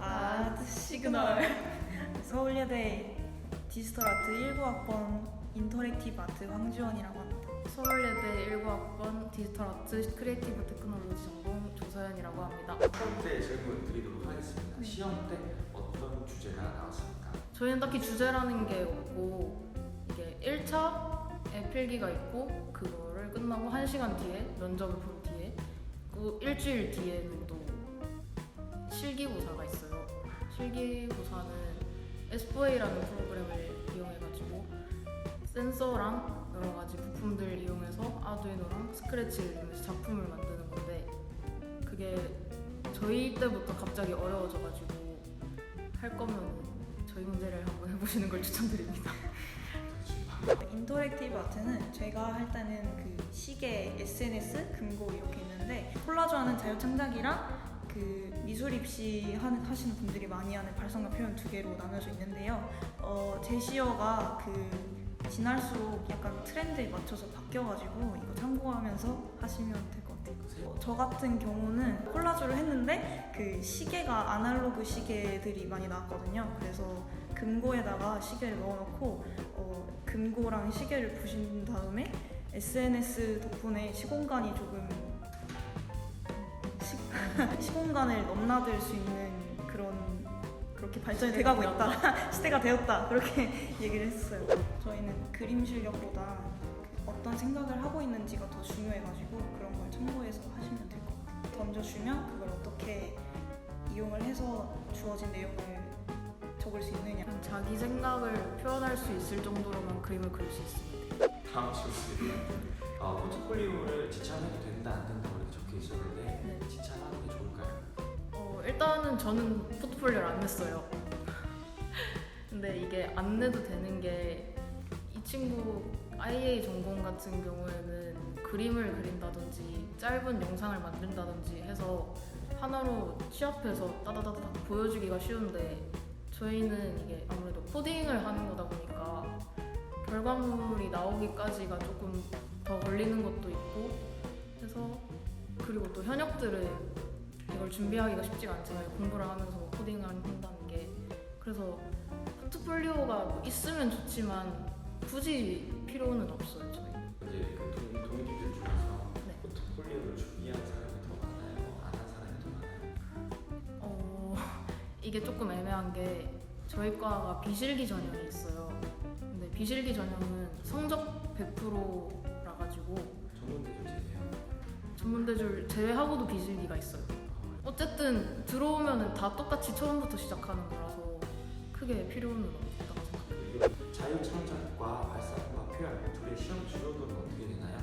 아트 시그널 서울예대 디지털 아트 19학번 인터랙티브 아트 황지원이라고 합니다. 서울예대 19학번 디지털 아트 크리에이티브 테크놀로지 전공 조서연이라고 합니다. 첫 번째 질문 드리도록 하겠습니다. 네. 시험 때 어떤 주제가 나왔습니까? 저희는 딱히 주제라는 게 없고 이게 1차에 필기가 있고 그거를 끝나고 1시간 뒤에 면접을 본 뒤에 그 일주일 뒤에는 또 실기고사가 있어요. 실기고사는 S4A라는 프로그램을 이용해가지고 센서랑 여러 가지 부품들 이용해서 아두이노랑 스크래치를 이용해서 작품을 만드는 건데 그게 저희 때부터 갑자기 어려워져가지고 할 거면 저희 문제를 한번 해보시는 걸 추천드립니다. 인터랙티브 아트는 제가 할 때는 그 시계, SNS, 금고 이렇게 있는데 콜라주하는 자유창작이랑 그 미술 입시 하는, 하시는 분들이 많이 하는 발상과 표현 두 개로 나눠져 있는데요. 어, 제시어가 그 지날수록 약간 트렌드에 맞춰서 바뀌어가지고 이거 참고하면서 하시면 될 것 같아요. 어, 저 같은 경우는 콜라주를 했는데 그 시계가 아날로그 시계들이 많이 나왔거든요. 그래서 금고에다가 시계를 넣어놓고 어, 금고랑 시계를 부신 다음에 SNS 덕분에 시공간이 조금 시, 시공간을 넘나들 수 있는 그런 그렇게 발전이 돼가고 있다 시대가 되었다 그렇게 얘기를 했어요. 저희는 그림 실력보다 그 어떤 생각을 하고 있는지가 더 중요해가지고 그런 걸 참고해서 하시면 될 것 같아요. 던져주면 그걸 어떻게 이용을 해서 주어진 내용을 적을 수 있느냐. 자기 생각을 표현할 수 있을 정도로만 그림을 그릴 수 있습니다. 다음 질문입니다. 어, 포트폴리오를 지참해도 된다 안 된다 이렇게 적혀 있었는데 네. 지참하는 게 좋을까요? 어, 일단은 저는 포트폴리오를 안 냈어요. 근데 이게 안 내도 되는 게 이 친구 IA 전공 같은 경우에는 그림을 그린다든지 짧은 영상을 만든다든지 해서 하나로 취합해서 따다다다 보여주기가 쉬운데 저희는 이게 아무래도 코딩을 하는 거다 보니까 결과물이 나오기까지가 조금 더 걸리는 것도 있고 해서 그리고 또 현역들은 이걸 준비하기가 쉽지가 않잖아요. 공부를 하면서 코딩을 한다는 게. 그래서 포트폴리오가 뭐 있으면 좋지만 굳이 필요는 없어요, 저희. 이제 그 동, 동기들 중에서 네. 포트폴리오를 준비한 사람이 더 많아요? 안 한 사람이 더 많아요? 어, 이게 조금 애매한 게 저희 과가 비실기 전형이 있어요. 근데 비실기 전형은 성적 100%라 가지고 전문대도 제대요? 전문대줄 제외하고도 비실기가 있어요. 어쨌든 들어오면은 다 똑같이 처음부터 시작하는 거라서 크게 필요는 없다고 생각해요. 그리고 자유 창작과 발상과 표현 둘의 시험 주요도는 어떻게 되나요?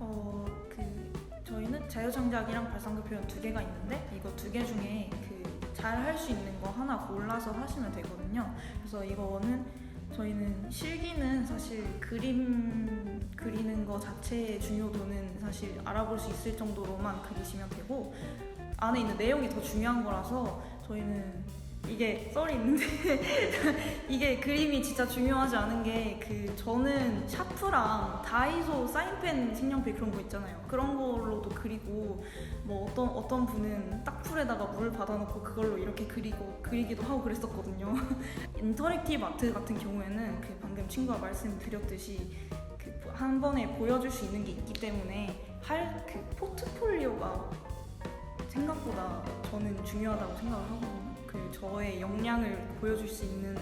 어, 그 저희는 자유창작이랑 발상과 표현 두 개가 있는데 이거 두 개 중에 그 잘 할 수 있는 거 하나 골라서 하시면 되거든요. 그래서 이거는 저희는 실기는 사실 그림 그리는 거 자체의 중요도는 사실 알아볼 수 있을 정도로만 그리시면 되고 안에 있는 내용이 더 중요한 거라서 저희는 이게 썰이 있는데 이게 그림이 진짜 중요하지 않은 게 그 저는 샤프랑 다이소 사인펜 색연필 그런 거 있잖아요. 그런 걸로도 그리고 뭐 어떤 어떤 분은 딱풀에다가 물을 받아놓고 그걸로 이렇게 그리고 그리기도 하고 그랬었거든요. 인터랙티브 아트 같은 경우에는 그 방금 친구가 말씀드렸듯이 그 한 번에 보여줄 수 있는 게 있기 때문에 할 그 포트폴리오가 생각보다 저는 중요하다고 생각을 하거든요. 그 저의 역량을 보여줄 수 있는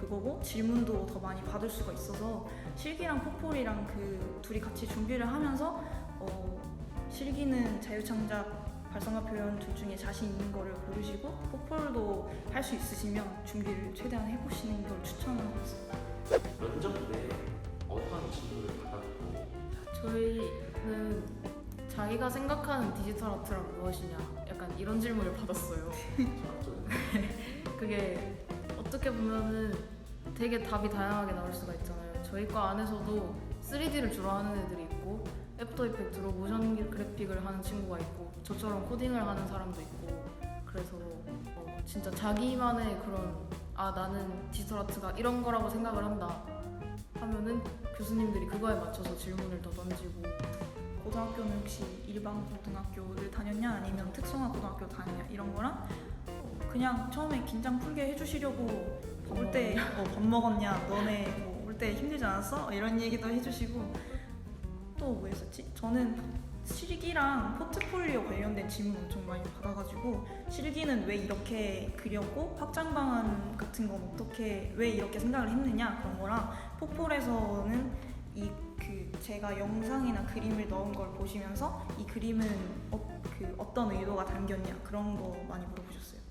그거고 질문도 더 많이 받을 수가 있어서 실기랑 포폴이랑 그 둘이 같이 준비를 하면서 어, 실기는 자유창작 발상과 표현 둘 중에 자신 있는 거를 고르시고 포폴도 할 수 있으시면 준비를 최대한 해보시는 걸 추천하고 있습니다. 면접 때 어떤 질문을 받았고 저희는 자기가 생각하는 디지털 아트란 무엇이냐 약간 이런 질문을 받았어요. 그게 어떻게 보면은 되게 답이 다양하게 나올 수가 있잖아요. 저희 과 안에서도 3D를 주로 하는 애들이 있고 애프터 이펙트로 모션 그래픽을 하는 친구가 있고 저처럼 코딩을 하는 사람도 있고 그래서 어, 진짜 자기만의 그런 아 나는 디지털 아트가 이런 거라고 생각을 한다 하면은 교수님들이 그거에 맞춰서 질문을 더 던지고 고등학교는 혹시 일반 고등학교를 다녔냐? 아니면 특성화 고등학교 다녔냐? 이런 거랑 어, 그냥 처음에 긴장 풀게 해주시려고 밥올때 어, 밥 먹었냐? 너네 뭐 올 때 힘들지 않았어? 이런 얘기도 해주시고 또 뭐 했었지? 저는 실기랑 포트폴리오 관련된 질문 엄청 많이 받아가지고 실기는 왜 이렇게 그렸고? 확장 방안 같은 건 어떻게 왜 이렇게 생각을 했느냐? 그런 거랑 포폴에서는 제가 영상이나 그림을 넣은 걸 보시면서 이 그림은 어, 그 어떤 의도가 담겼냐 그런 거 많이 물어보셨어요.